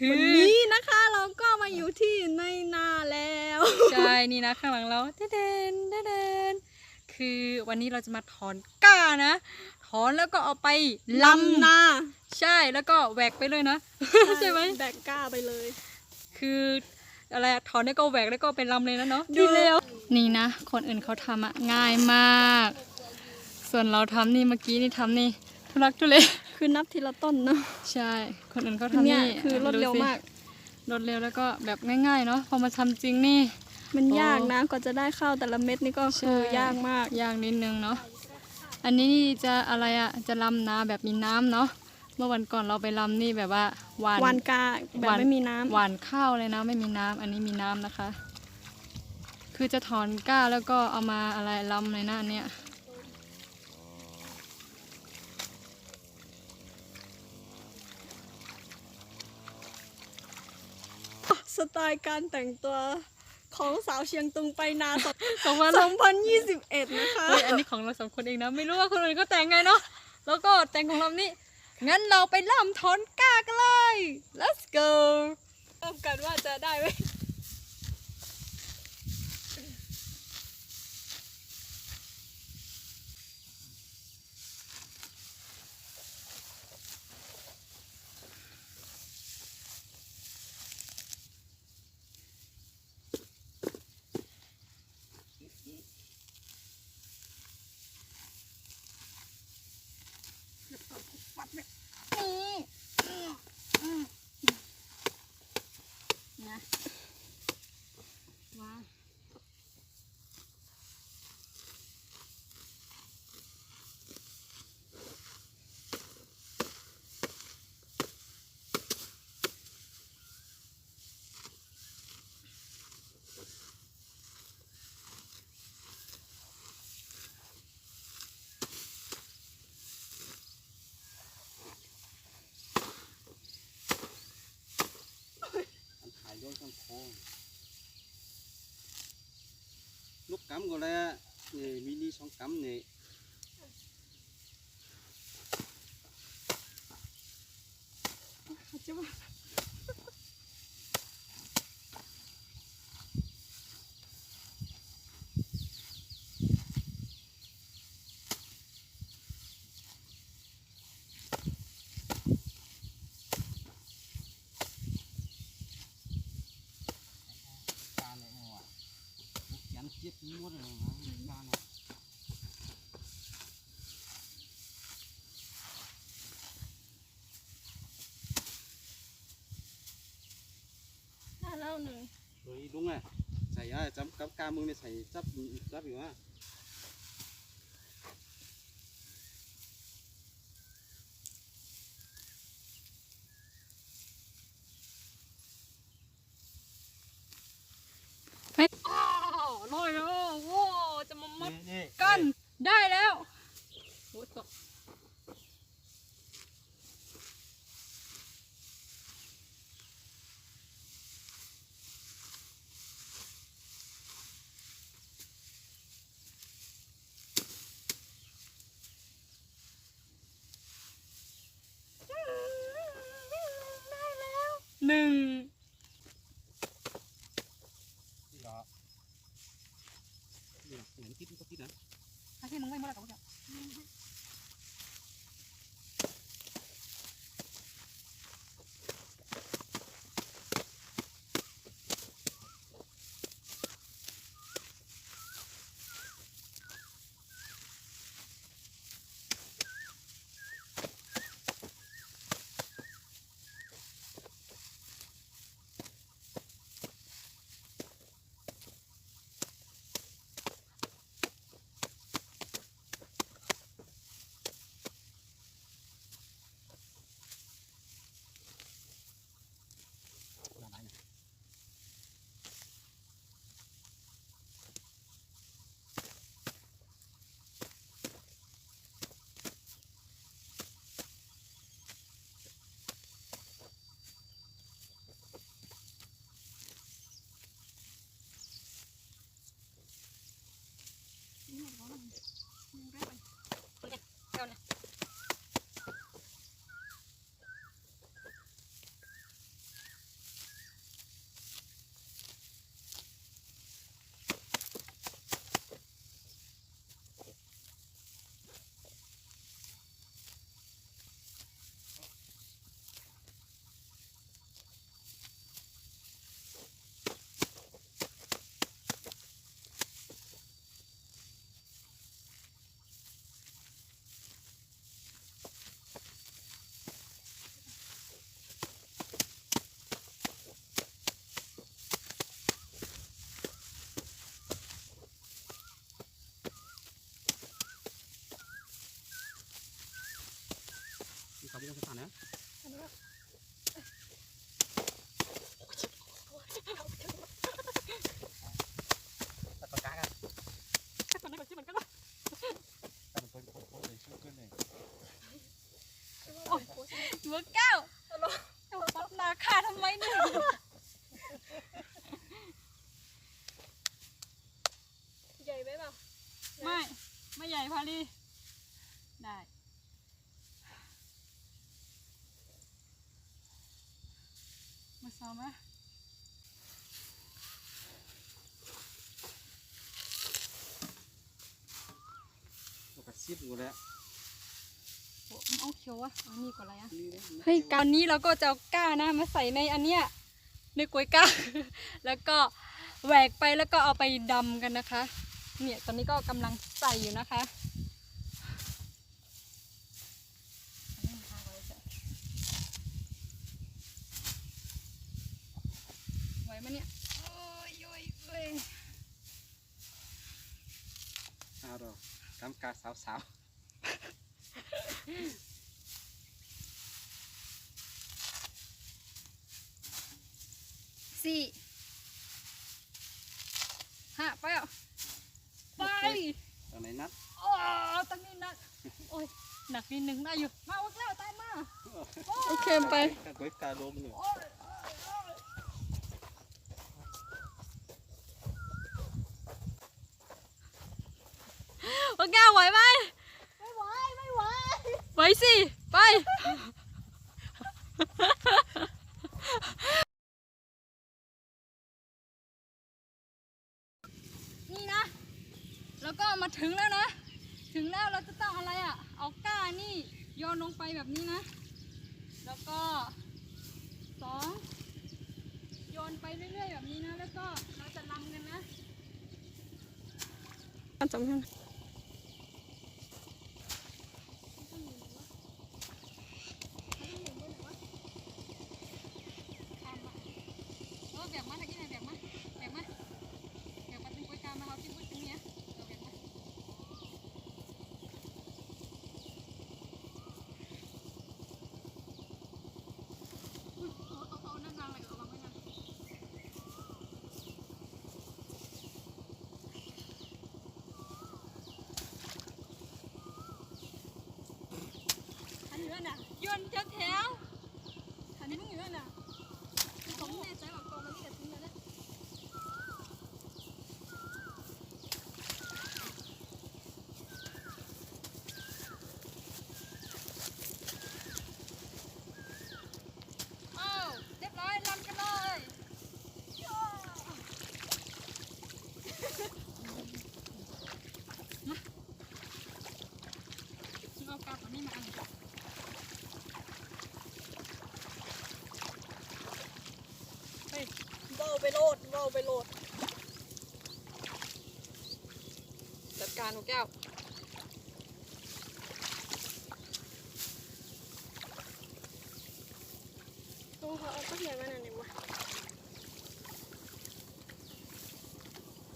คื อยู่ที่ในนาแล้ว ใช่นี่นะข้างหลังเราเดนเดนเดนคือวันนี้เราจะมาถอนก้านะ ถอนแล้วก็เอาไปลำลำนา ใช่แล้วก็แหวกไปเลยนะใช่ไหมแบกก้าไปเลย คืออะไรอะถอนแล้วก็แหวกแล้วก็ไปลำเลยนะเนาะดีแล้วนี่นะ คนอื่นเขาทำอะง่ายมาก ส่วนเราทำนี่เมื่อกี้นี่ทำนี่ทุลักทุเลคือนับทีละต้นเนาะใช่ คนอื่นเขาทำเนี่ยนี่คือรวดเร็วสิมาก รวดเร็วแล้วก็แบบง่ายๆเนาะพอมาทำจริงนี่ มันโอ้ยากนะกว่าจะได้ข้าวแต่ละเม็ดนี่ก็คือใช่ยากมากยากนิดนึงเนาะอันนี้นี่จะอะไรอะจะลำนาแบบมีน้ำเนาะเมื่อวันก่อนเราไปลำนี่แบบว่าหวานหวานกาแบบหวานไม่มีน้ำหวานข้าวเลยนะไม่มีน้ำอันนี้มีน้ำนะคะ คือจะถอนก้าแล้วก็เอามาอะไรลำเลยนะอันเนี้ย สไตล์การแต่งตัวของสาวเชียงตุงไปนาสองวัน2021นะคะเฮ้ยอันนี้ของเราสองคนเองนะ ไม่รู้ว่าคนอื่นก็แต่งไงเนาะแล้วก็แต่งของเรานี่งั้นเราไปล่ำถอนก้ากันเลย let's go เริ่มกันว่าจะได้ไหม ลูกกำก็แล้วนี่มินิสองกำนี่ จะว่า การเลยว่ะลูกยันเจ็บม้วนเลยนะการเนี่ย ได้แล้วหนึ่ง เฮ้ยลุงอะใส่อะจับ กามือเนี่ยใส่จับจับอยู่อะ อ้าวลอยแล้วโว้จะมามัด นี่นี่ กัน ได้แล้วโอ้ตก หนึ่ง แล้วก็ซิบอยู่แล้วโอ้มันเอาเขียวอะเอานี่ก่อนอะไรอะนี่นะเฮ้ยการนี้เราก็จะเอาก้านะมาใส่ในอันเนี้ยในกล้วยก้า แล้วก็แหวกไปแล้วก็เอาไปดำกันนะคะ เนี่ยตอนนี้ก็กำลังใส่อยู่นะคะอันนี้มันทางไว้จ้ะไหวไหมเนี่ยโอ้ยโอ้ยโอ้ย เอาดอกกำกาสาวสาวสี่ห้าไปอะไปตอนไหนนัดโอ้ตั้งนี้หนักโอ้ยหนักนิดนึงได้อยู่มาวักแล้วตายมาโอเคไปกาก้อยกาลมหนึ่ง โอ้ยวักแก้วไหวไหม ไม่ไหวไม่ไหว ไหวสิ ไป นี่นะ แล้วก็มาถึงแล้วนะ ถึงแล้วเราจะต้องอะไรอะ เอาก้านี่โยนลงไปแบบนี้นะ แล้วก็สองโยนไปเรื่อยๆแบบนี้นะ แล้วก็เราจะลำกันนะจำยัง ข้ามมาเออแบกมาตะกี้ไหนแบกมาแบกมาแบกมาเป็นกล้วยกามาเอาที่พูดตรงเนี้ยเออแบกมาอุ๊ยเอาเอาเอานั่นวางเลยเอาวางไว้นั่นอัน นี้น่ะโยนแถวแถวๆอันนี้มึงอยู่นั่นน่ะ ผมแน่ใจว่ากองมันนี่จะทิ้งแล้วนะอ้าวเรียบร้อยลำกันเลยย่ามาฉันเอากาบอันนี้มาอันหนึ่ง เบาไป โลดเบาไปโลดจัดการหัวแก้วโอ้เขาเอาต้นใหญ่มาหน่อยหนึ่งวะ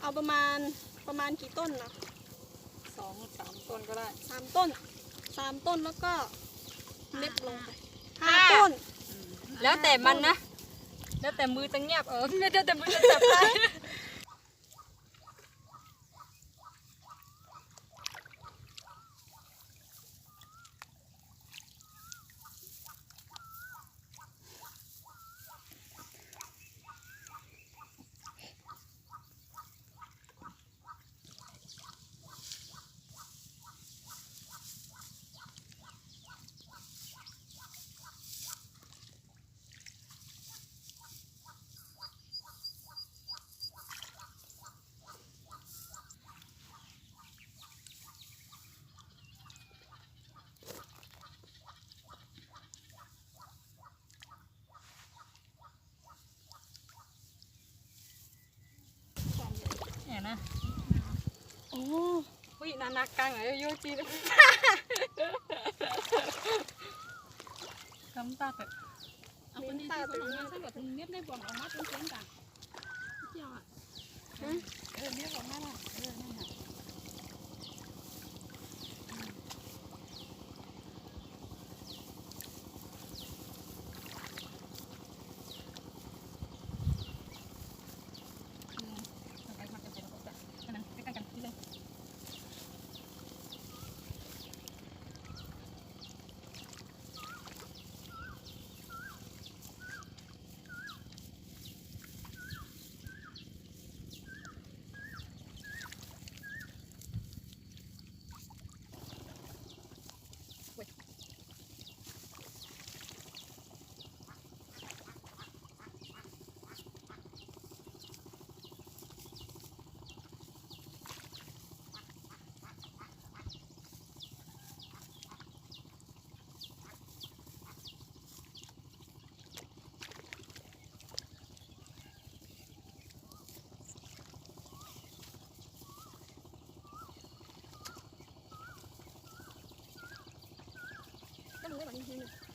เอาประมาณประมาณกี่ต้นนะสองสามต้นก็ได้สามต้นสามต้นแล้วก็เล็บลงไปห้าห้าต้น แล้วแต่มันนะ แล้วแต่มือจะเงียบเออแล้วแต่มือจะจับได้ เนี่ยนะ โอ้อุ้ยนานากังเหรอโยจีนกำตาเถอะเอาคนนี้ที่คนออกมาถ้าเกิดเนียบได้บอกออกมาเป็นเสียงกันเที่ยวอะเออเนียบออกมาละเออนั่นแหละ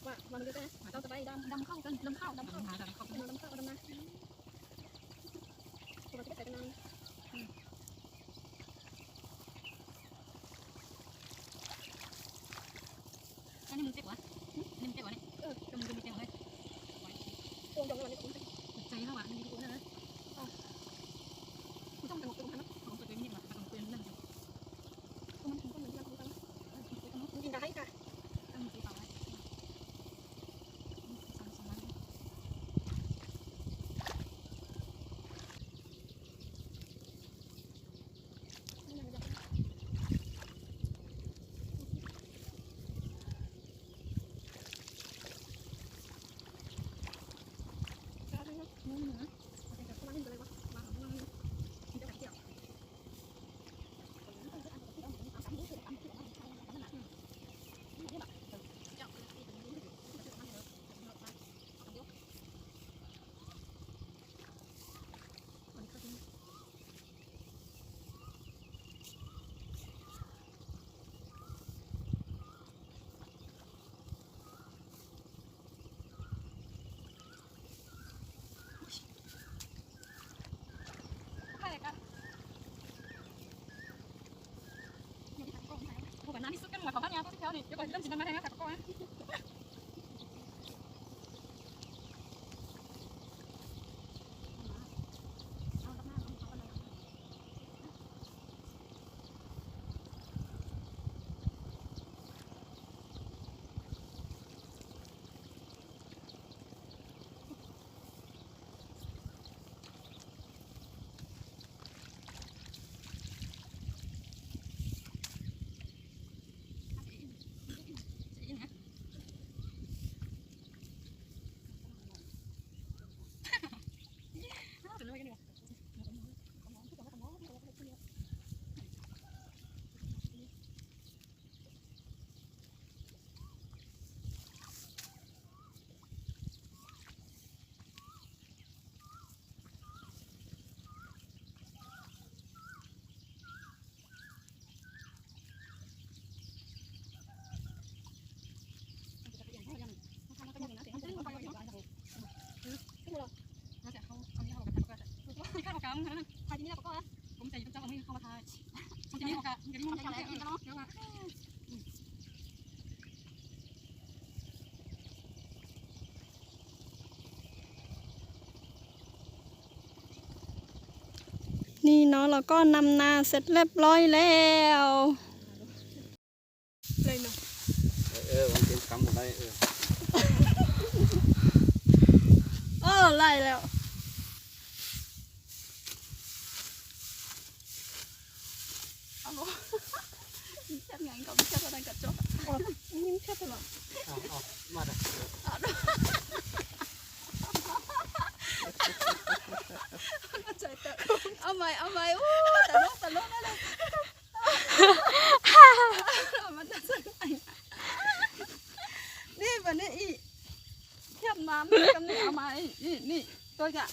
ว่ามันก็ได้เราจะไปดำดำเข้ากันดำเข้าดำเข้าหาทาเข้าดำเข้าดำนะเราจะไปใส่กันนานนี้มึงเจ็บวะอันนี้มึงเจ็บวะเนี่ย เออ ก็มึงจะมีเจ็บวะเนี่ย โกงจังเลยนี่ผม ใจเท่าอะนี่ดูนะ คุณต้องไปหมดตรงนั้น ของตัวเองนี่มาของตัวเองนั่น มันถึงก็เหมือนกันจริงๆได้ค่ะ ตั้งสีฟ้าไว้สองสอง ใครกันโอ้แบบน้ำที่สุดกันห มดของบ้านยาตัวที่เที่ยวนี่เดี๋ยว ก่อนเริ่มสินมาแทงนะแต่ก็นะที่ข้าวกลางนะใครที่นี่เราก็ผมใจอยู่ตรงเจ้าของนี่เข้ามาทายผมจะมีโอกาสจะมีโอกาสแล้วเนาะเดี๋ยวมานี่เนาะเราก็นำนาเสร็จเรียบร้อยแล้วเลยเนาะเออมันเป็นคำอะไรเออเออไล่แล้ว เช็ดไงก็ไม่เช็ดอะไรกับจ๊อกอ๋อนี่ไม่ใช่ตลอดเอาเอามาเลยใจเตะเอาใหม่เอาใหม่อู้แต่ลกแต่ลกนั่นเลยมันจะสนุกนี่วันนี้อีเทียบน้ำกับนี่เอามานี่นี่ตัวจะ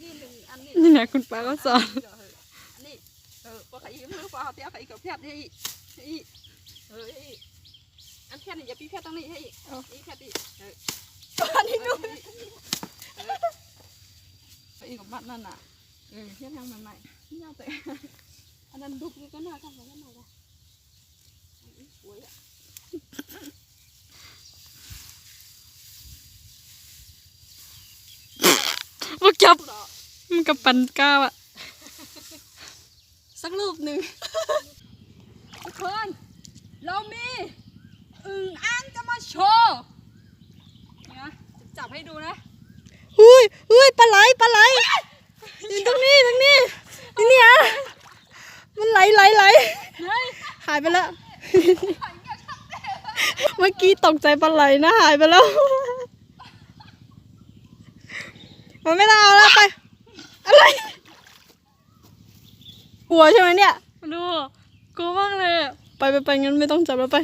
นี่หนึ่งอันนี้นี่นะคุณป้าก็สอนอันนี้เออ พอใครยิ้มมือพอเขาเตี้ยใครกับเพียดนี่อีเอออีอันเพียนี่อย่าปีเพียดตรงนี้ให้อีอีเพียดอีเอออันนี้ดูไปอีกกับบ้านนั่นน่ะเออเพียดทางใหม่ๆนี่เอาแต่อันนั้นดุกก็น่าทำกันใหม่ละสวยอะพวกจับมันกับปันก้าวอะ สักรูปหนึ่ง ทุกคน เรามีอึ่งอ่างจะมาโชว์นี่นะจะจับให้ดูนะอุ้ยอุ้ยปลาไหลปลาไหลอยู่ตรงนี้ตรงนี้นี่เนี่ยมันไหลไหลไหลหายไปแล้ว เมื่อกี้ตกใจปลาไหลนะหายไปแล้ว มันไม่ต้เอาแล้วไป อะไร กลัวใช่ไหมเนี่ย ดูกลัวมากเลยอะไปไปไปงั้นไม่ต้องจับแล้วไป